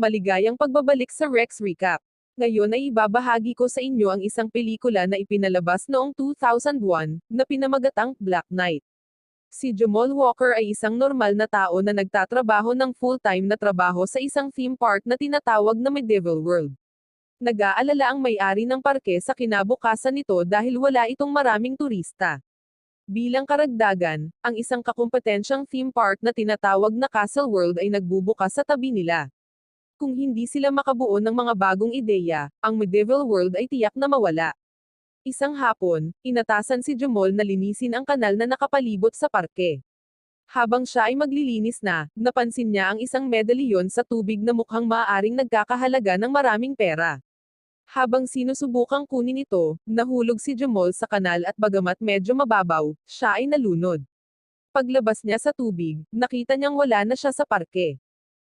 Maligayang pagbabalik sa Rex Recap. Ngayon ay ibabahagi ko sa inyo ang isang pelikula na ipinalabas noong 2001, na pinamagatang Black Knight. Si Jamal Walker ay isang normal na tao na nagtatrabaho ng full-time na trabaho sa isang theme park na tinatawag na Medieval World. Nag-aalala ang may-ari ng parke sa kinabukasan nito dahil wala itong maraming turista. Bilang karagdagan, ang isang kakumpetensyang theme park na tinatawag na Castle World ay nagbubukas sa tabi nila. Kung hindi sila makabuo ng mga bagong ideya, ang medieval world ay tiyak na mawala. Isang hapon, inatasan si Jamal na linisin ang kanal na nakapalibot sa parke. Habang siya ay maglilinis na, napansin niya ang isang medalyon sa tubig na mukhang maaaring nagkakahalaga ng maraming pera. Habang sinusubukang kunin ito, nahulog si Jamal sa kanal at bagamat medyo mababaw, siya ay nalunod. Paglabas niya sa tubig, nakita niyang wala na siya sa parke.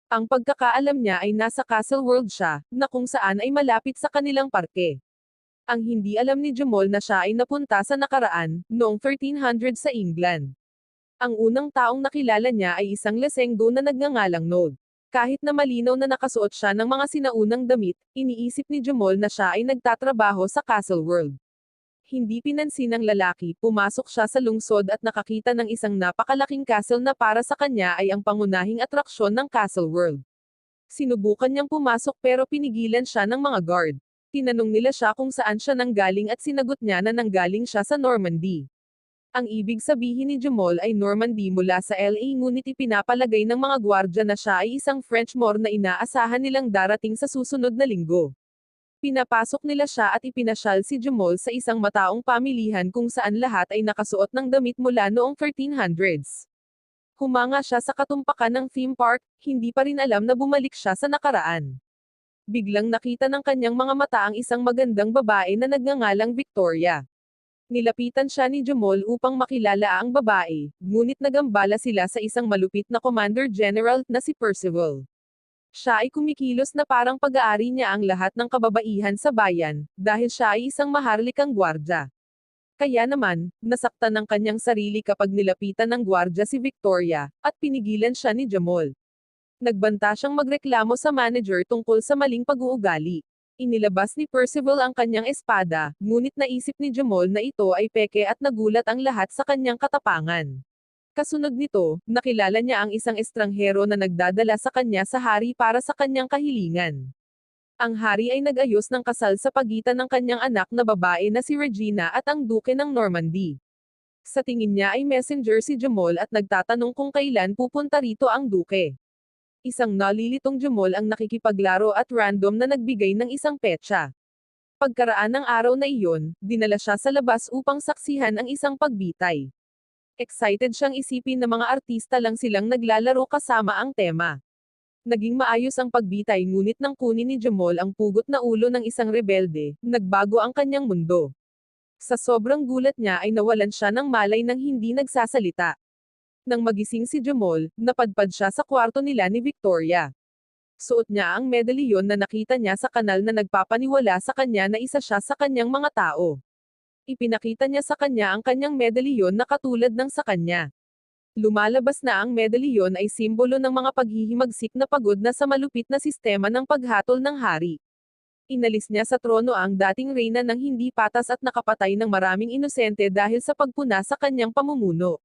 Ang pagkakaalam niya ay nasa Castle World siya, na kung saan ay malapit sa kanilang parke. Ang hindi alam ni Jamal na siya ay napunta sa nakaraan, noong 1300 sa England. Ang unang taong nakilala niya ay isang lesenggo na nagngangalang Nod. Kahit na malinaw na nakasuot siya ng mga sinaunang damit, iniisip ni Jamal na siya ay nagtatrabaho sa Castle World. Hindi pinansin ng lalaki, pumasok siya sa lungsod at nakakita ng isang napakalaking castle na para sa kanya ay ang pangunahing atraksyon ng Castle World. Sinubukan niyang pumasok pero pinigilan siya ng mga guard. Tinanong nila siya kung saan siya nanggaling at sinagot niya na nanggaling siya sa Normandy. Ang ibig sabihin ni Jamal ay Normandy mula sa LA ngunit ipinapalagay ng mga gwardya na siya ay isang French Moor na inaasahan nilang darating sa susunod na linggo. Pinapasok nila siya at ipinasyal si Jamal sa isang mataong pamilihan kung saan lahat ay nakasuot ng damit mula noong 1300s. Humanga siya sa katumpakan ng theme park, hindi pa rin alam na bumalik siya sa nakaraan. Biglang nakita ng kanyang mga mata ang isang magandang babae na nagngangalang Victoria. Nilapitan siya ni Jamal upang makilala ang babae, ngunit nagambala sila sa isang malupit na Commander General na si Percival. Siya ay kumikilos na parang pag-aari niya ang lahat ng kababaihan sa bayan, dahil siya ay isang maharlikang gwardya. Kaya naman, nasaktan ng kanyang sarili kapag nilapitan ng gwardya si Victoria, at pinigilan siya ni Jamal. Nagbanta siyang magreklamo sa manager tungkol sa maling pag-uugali. Inilabas ni Percival ang kanyang espada, ngunit naisip ni Jamal na ito ay peke at nagulat ang lahat sa kanyang katapangan. Kasunod nito, nakilala niya ang isang estranghero na nagdadala sa kanya sa hari para sa kanyang kahilingan. Ang hari ay nag-ayos ng kasal sa pagitan ng kanyang anak na babae na si Regina at ang duke ng Normandy. Sa tingin niya ay messenger si Jamal at nagtatanong kung kailan pupunta rito ang duke. Isang nalilitong Jamal ang nakikipaglaro at random na nagbigay ng isang petsa. Pagkaraan ng araw na iyon, dinala siya sa labas upang saksihan ang isang pagbitay. Excited siyang isipin na mga artista lang silang naglalaro kasama ang tema. Naging maayos ang pagbitay ngunit nang kunin ni Jamal ang pugot na ulo ng isang rebelde, nagbago ang kanyang mundo. Sa sobrang gulat niya ay nawalan siya ng malay nang hindi nagsasalita. Nang magising si Jamal, napadpad siya sa kwarto nila ni Victoria. Suot niya ang medalyon na nakita niya sa kanal na nagpapaniwala sa kanya na isa siya sa kanyang mga tao. Ipinakita niya sa kanya ang kanyang medalyon na katulad ng sa kanya. Lumalabas na ang medalyon ay simbolo ng mga paghihimagsik na pagod na sa malupit na sistema ng paghatol ng hari. Inalis niya sa trono ang dating reyna ng hindi patas at nakapatay ng maraming inosente dahil sa pagpuna sa kanyang pamumuno.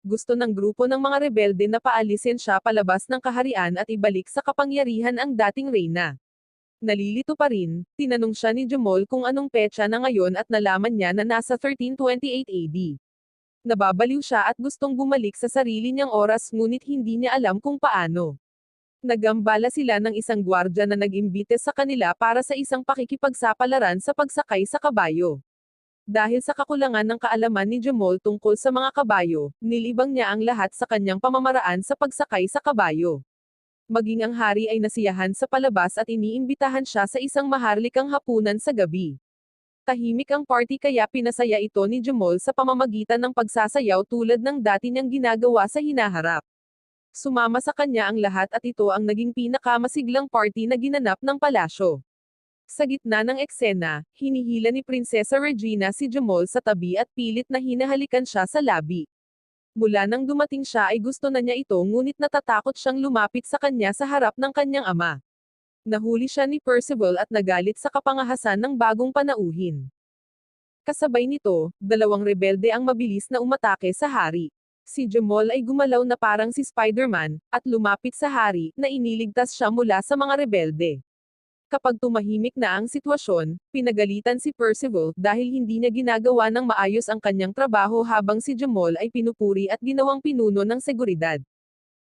Gusto ng grupo ng mga rebelde na paalisin siya palabas ng kaharian at ibalik sa kapangyarihan ang dating reyna. Nalilito pa rin, tinanong siya ni Jamal kung anong petsa na ngayon at nalaman niya na nasa 1328 AD. Nababaliw siya at gustong bumalik sa sarili niyang oras ngunit hindi niya alam kung paano. Nagambala sila ng isang gwardya na nag-imbite sa kanila para sa isang pakikipagsapalaran sa pagsakay sa kabayo. Dahil sa kakulangan ng kaalaman ni Jamal tungkol sa mga kabayo, nilibang niya ang lahat sa kanyang pamamaraan sa pagsakay sa kabayo maging ang hari ay nasiyahan sa palabas at iniimbitahan siya sa isang maharlikang hapunan sa gabi. Tahimik ang party kaya pinasaya ito ni Jamal sa pamamagitan ng pagsasayaw tulad ng dati niyang ginagawa sa hinaharap. Sumama sa kanya ang lahat at ito ang naging pinakamasiglang party na ginanap ng palasyo. Sa gitna ng eksena, hinihila ni Prinsesa Regina si Jamal sa tabi at pilit na hinahalikan siya sa labi. Mula nang dumating siya ay gusto na niya ito ngunit natatakot siyang lumapit sa kanya sa harap ng kanyang ama. Nahuli siya ni Percival at nagalit sa kapangahasan ng bagong panauhin. Kasabay nito, dalawang rebelde ang mabilis na umatake sa hari. Si Jamal ay gumalaw na parang si Spider-Man, at lumapit sa hari, na iniligtas siya mula sa mga rebelde. Kapag tumahimik na ang sitwasyon, pinagalitan si Percival dahil hindi niya ginagawa ng maayos ang kanyang trabaho habang si Jamal ay pinupuri at ginawang pinuno ng seguridad.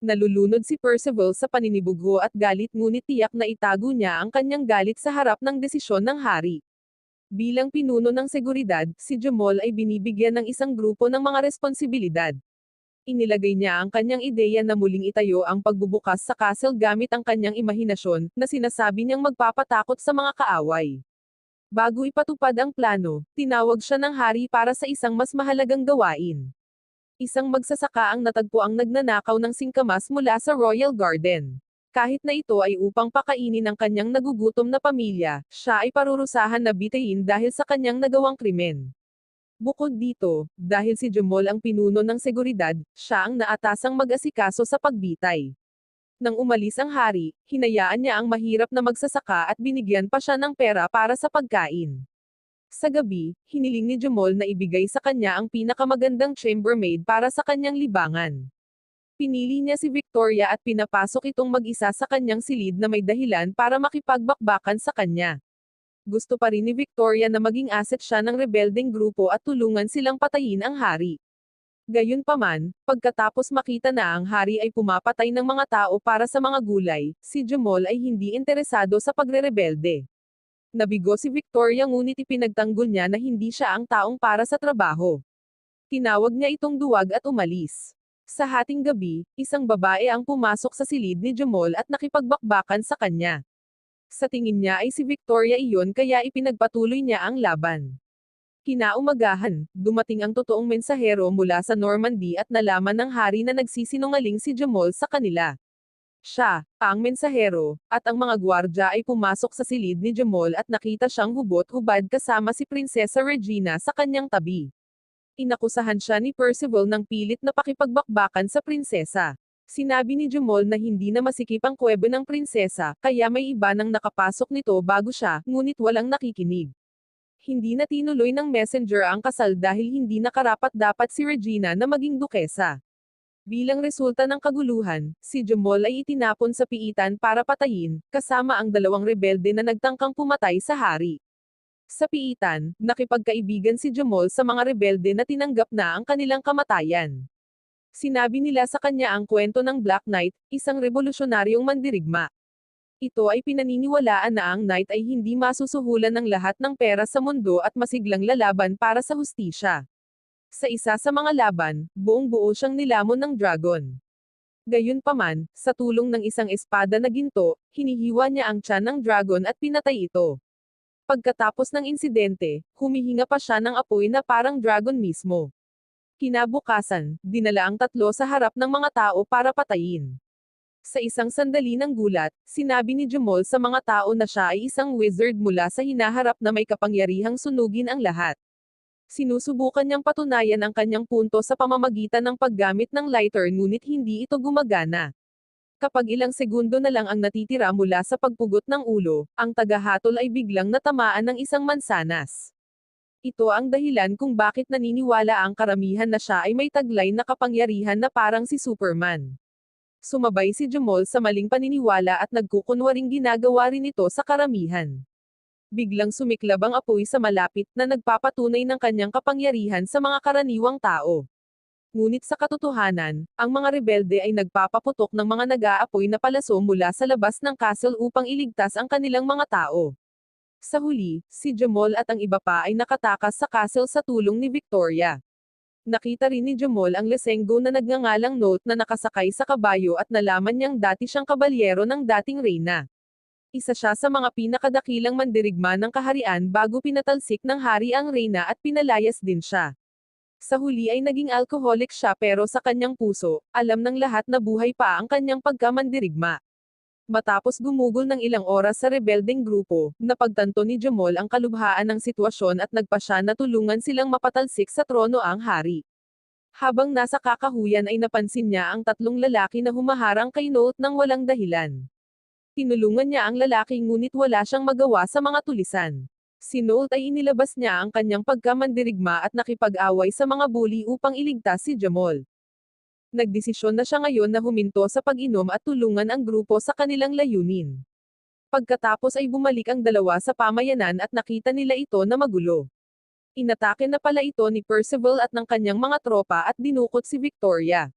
Nalulunod si Percival sa paninibugho at galit ngunit tiyak na itago niya ang kanyang galit sa harap ng desisyon ng hari. Bilang pinuno ng seguridad, si Jamal ay binibigyan ng isang grupo ng mga responsibilidad. Inilagay niya ang kanyang ideya na muling itayo ang pagbubukas sa castle gamit ang kanyang imahinasyon, na sinasabi niyang magpapatakot sa mga kaaway. Bago ipatupad ang plano, tinawag siya ng hari para sa isang mas mahalagang gawain. Isang magsasaka ang natagpo ang nagnanakaw ng singkamas mula sa Royal Garden. Kahit na ito ay upang pakainin ang kanyang nagugutom na pamilya, siya ay parurusahan na bitayin dahil sa kanyang nagawang krimen. Bukod dito, dahil si Jamal ang pinuno ng seguridad, siya ang naatasang mag-asikaso sa pagbitay. Nang umalis ang hari, hinayaan niya ang mahirap na magsasaka at binigyan pa siya ng pera para sa pagkain. Sa gabi, hiniling ni Jamal na ibigay sa kanya ang pinakamagandang chambermaid para sa kanyang libangan. Pinili niya si Victoria at pinapasok itong mag-isa sa kanyang silid na may dahilan para makipagbakbakan sa kanya. Gusto pa rin ni Victoria na maging asset siya ng rebelding grupo at tulungan silang patayin ang hari. Gayunpaman, pagkatapos makita na ang hari ay pumapatay ng mga tao para sa mga gulay, si Jamal ay hindi interesado sa pagre-rebelde. Nabigo si Victoria ngunit ipinagtanggol niya na hindi siya ang taong para sa trabaho. Tinawag niya itong duwag at umalis. Sa hating gabi, isang babae ang pumasok sa silid ni Jamal at nakipagbakbakan sa kanya. Sa tingin niya ay si Victoria iyon kaya ipinagpatuloy niya ang laban. Kinaumagahan, dumating ang totoong mensahero mula sa Normandy at nalaman ng hari na nagsisinungaling si Jamal sa kanila. Siya, ang mensahero, at ang mga gwardya ay pumasok sa silid ni Jamal at nakita siyang hubot-hubad kasama si Prinsesa Regina sa kanyang tabi. Inakusahan siya ni Percival ng pilit na pakipagbakbakan sa prinsesa. Sinabi ni Jamal na hindi na masikip ang kwebe ng prinsesa, kaya may iba nang nakapasok nito bago siya, ngunit walang nakikinig. Hindi na tinuloy ng messenger ang kasal dahil hindi nakarapat dapat si Regina na maging dukesa. Bilang resulta ng kaguluhan, si Jamal ay itinapon sa piitan para patayin, kasama ang dalawang rebelde na nagtangkang pumatay sa hari. Sa piitan, nakipagkaibigan si Jamal sa mga rebelde na tinanggap na ang kanilang kamatayan. Sinabi nila sa kanya ang kwento ng Black Knight, isang revolusyonaryong mandirigma. Ito ay pinaniniwalaan na ang Knight ay hindi masusuhulan ng lahat ng pera sa mundo at masiglang lalaban para sa hustisya. Sa isa sa mga laban, buong-buo siyang nilamon ng dragon. Gayunpaman, sa tulong ng isang espada na ginto, hinihiwa niya ang tiyan ng dragon at pinatay ito. Pagkatapos ng insidente, humihinga pa siya ng apoy na parang dragon mismo. Kinabukasan, dinala ang tatlo sa harap ng mga tao para patayin. Sa isang sandali ng gulat, sinabi ni Jamal sa mga tao na siya ay isang wizard mula sa hinaharap na may kapangyarihang sunugin ang lahat. Sinusubukan niyang patunayan ang kanyang punto sa pamamagitan ng paggamit ng lighter ngunit hindi ito gumagana. Kapag ilang segundo na lang ang natitira mula sa pagpugot ng ulo, ang tagahatol ay biglang natamaan ng isang mansanas. Ito ang dahilan kung bakit naniniwala ang karamihan na siya ay may taglay na kapangyarihan na parang si Superman. Sumabay si Jamal sa maling paniniwala at nagkukunwaring ginagawa rin ito sa karamihan biglang sumiklab ang apoy sa malapit na nagpapatunay ng kanyang kapangyarihan sa mga karaniwang tao. Ngunit sa katotohanan, ang mga rebelde ay nagpapaputok ng mga nag-aapoy na palaso mula sa labas ng castle upang iligtas ang kanilang mga tao. Sa huli, si Jamal at ang iba pa ay nakatakas sa castle sa tulong ni Victoria. Nakita rin ni Jamal ang lesenggo na nagngangalang note na nakasakay sa kabayo at nalaman niyang dati siyang kabalyero ng dating reyna. Isa siya sa mga pinakadakilang mandirigma ng kaharian bago pinatalsik ng hari ang reyna at pinalayas din siya. Sa huli ay naging alcoholic siya pero sa kanyang puso, alam ng lahat na buhay pa ang kanyang pagkamandirigma. Matapos gumugol ng ilang oras sa rebelding grupo, napagtanto ni Jamal ang kalubhaan ng sitwasyon at nagpa siya na tulungan silang mapatalsik sa trono ang hari. Habang nasa kakahuyan ay napansin niya ang tatlong lalaki na humaharang kay Note ng walang dahilan. Tinulungan niya ang lalaki ngunit wala siyang magawa sa mga tulisan. Si Nolt ay inilabas niya ang kanyang pagkamandirigma at nakipag-away sa mga bully upang iligtas si Jamol. Nagdesisyon na siya ngayon na huminto sa pag-inom at tulungan ang grupo sa kanilang layunin. Pagkatapos ay bumalik ang dalawa sa pamayanan at nakita nila ito na magulo. Inatake na pala ito ni Percival at ng kanyang mga tropa at dinukot si Victoria.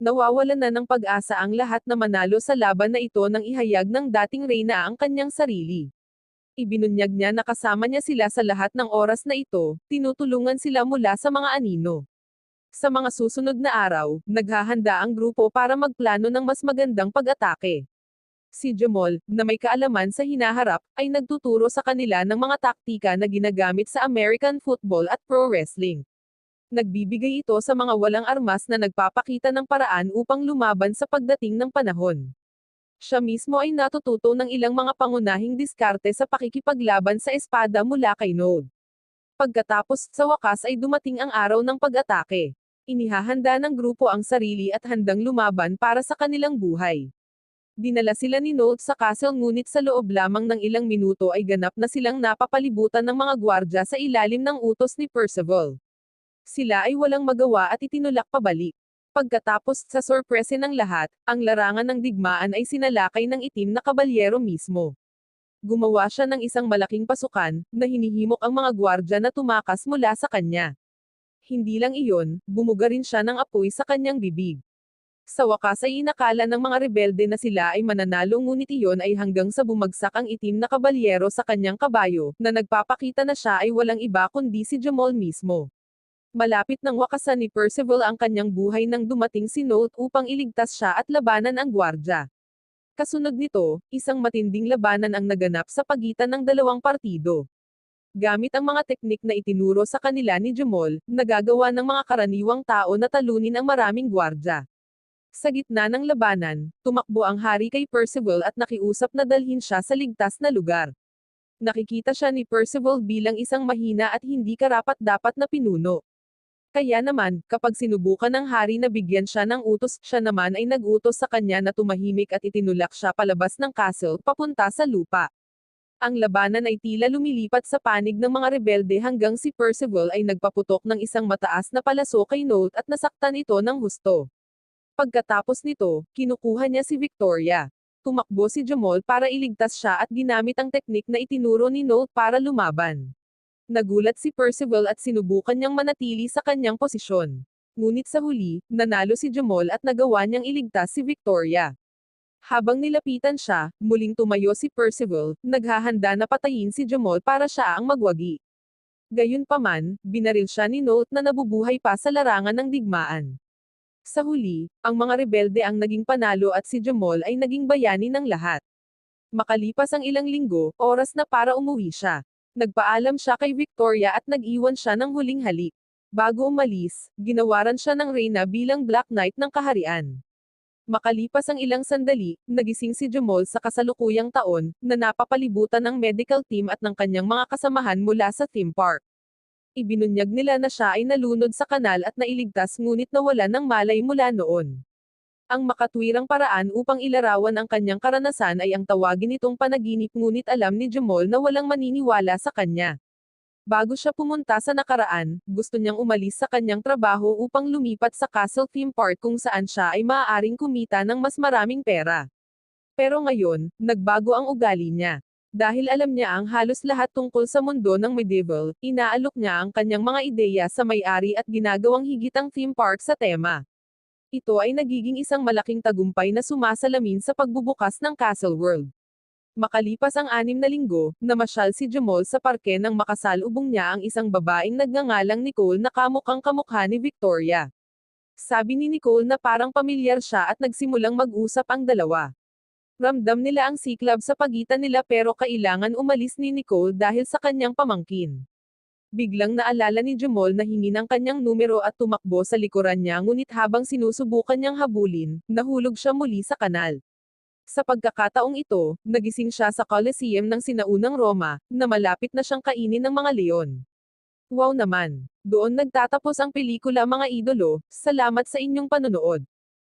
Nawawalan na ng pag-asa ang lahat na manalo sa laban na ito nang ihayag ng dating reyna ang kanyang sarili. Ibinunyag niya na kasama niya sila sa lahat ng oras na ito, tinutulungan sila mula sa mga anino. Sa mga susunod na araw, naghahanda ang grupo para magplano ng mas magandang pag-atake. Si Jamol, na may kaalaman sa hinaharap, ay nagtuturo sa kanila ng mga taktika na ginagamit sa American football at pro wrestling. Nagbibigay ito sa mga walang armas na nagpapakita ng paraan upang lumaban sa pagdating ng panahon. Siya mismo ay natututo ng ilang mga pangunahing diskarte sa pakikipaglaban sa espada mula kay Node. Pagkatapos, sa wakas ay dumating ang araw ng pag-atake. Inihahanda ng grupo ang sarili at handang lumaban para sa kanilang buhay. Dinala sila ni Note sa castle ngunit sa loob lamang ng ilang minuto ay ganap na silang napapalibutan ng mga gwardya sa ilalim ng utos ni Percival. Sila ay walang magawa at itinulak pabalik. Pagkatapos sa sorprese ng lahat, ang larangan ng digmaan ay sinalakay ng itim na kabalyero mismo. Gumawa siya ng isang malaking pasukan, na hinihimok ang mga gwardya na tumakas mula sa kanya. Hindi lang iyon, bumuga rin siya ng apoy sa kanyang bibig. Sa wakas ay inakala ng mga rebelde na sila ay mananalo ngunit iyon ay hanggang sa bumagsak ang itim na kabalyero sa kanyang kabayo, na nagpapakita na siya ay walang iba kundi si Jamal mismo. Malapit nang wakasan ni Percival ang kanyang buhay nang dumating si Note upang iligtas siya at labanan ang gwardya. Kasunod nito, isang matinding labanan ang naganap sa pagitan ng dalawang partido. Gamit ang mga teknik na itinuro sa kanila ni Jamol, nagagawa ng mga karaniwang tao na talunin ang maraming gwardya. Sa gitna ng labanan, tumakbo ang hari kay Percival at nakiusap na dalhin siya sa ligtas na lugar. Nakikita siya ni Percival bilang isang mahina at hindi karapat-dapat na pinuno. Kaya naman, kapag sinubukan ng hari na bigyan siya ng utos, siya naman ay nag-utos sa kanya na tumahimik at itinulak siya palabas ng castle, papunta sa lupa. Ang labanan ay tila lumilipat sa panig ng mga rebelde hanggang si Percival ay nagpaputok ng isang mataas na palaso kay Note at nasaktan ito ng husto. Pagkatapos nito, kinukuha niya si Victoria. Tumakbo si Jamol para iligtas siya at ginamit ang teknik na itinuro ni Note para lumaban. Nagulat si Percival at sinubukan niyang manatili sa kanyang posisyon. Ngunit sa huli, nanalo si Jamol at nagawa niyang iligtas si Victoria. Habang nilapitan siya, muling tumayo si Percival, naghahanda na patayin si Jamol para siya ang magwagi. Gayunpaman, binaril siya ni Note na nabubuhay pa sa larangan ng digmaan. Sa huli, ang mga rebelde ang naging panalo at si Jamol ay naging bayani ng lahat. Makalipas ang ilang linggo, oras na para umuwi siya. Nagpaalam siya kay Victoria at nag-iwan siya ng huling halik. Bago umalis, ginawaran siya ng Reyna bilang Black Knight ng kaharian. Makalipas ang ilang sandali, nagising si Jamol sa kasalukuyang taon, na napapalibutan ng medical team at ng kanyang mga kasamahan mula sa theme park. Ibinunyag nila na siya ay nalunod sa kanal at nailigtas ngunit nawala ng malay mula noon. Ang makatwirang paraan upang ilarawan ang kanyang karanasan ay ang tawagin itong panaginip ngunit alam ni Jamol na walang maniniwala sa kanya. Bago siya pumunta sa nakaraan, gusto niyang umalis sa kanyang trabaho upang lumipat sa Castle Theme Park kung saan siya ay maaaring kumita ng mas maraming pera. Pero ngayon, nagbago ang ugali niya. Dahil alam niya ang halos lahat tungkol sa mundo ng medieval, inaalok niya ang kanyang mga ideya sa may-ari at ginagawang higitang theme park sa tema. Ito ay nagiging isang malaking tagumpay na sumasalamin sa pagbubukas ng Castle World. Makalipas ang anim na linggo, namasyal si Jamol sa parke nang makasalubong niya ang isang babaeng nagngangalang Nicole na kamukhang kamukha ni Victoria. Sabi ni Nicole na parang pamilyar siya at nagsimulang mag-usap ang dalawa. Ramdam nila ang siklab sa pagitan nila pero kailangan umalis ni Nicole dahil sa kanyang pamangkin. Biglang naalala ni Jamol na hingi ng kanyang numero at tumakbo sa likuran niya ngunit habang sinusubukan niyang habulin, nahulog siya muli sa kanal. Sa pagkakataong ito, nagising siya sa Colosseum ng sinaunang Roma, na malapit na siyang kainin ng mga leon. Wow naman! Doon nagtatapos ang pelikula mga idolo, salamat sa inyong panonood.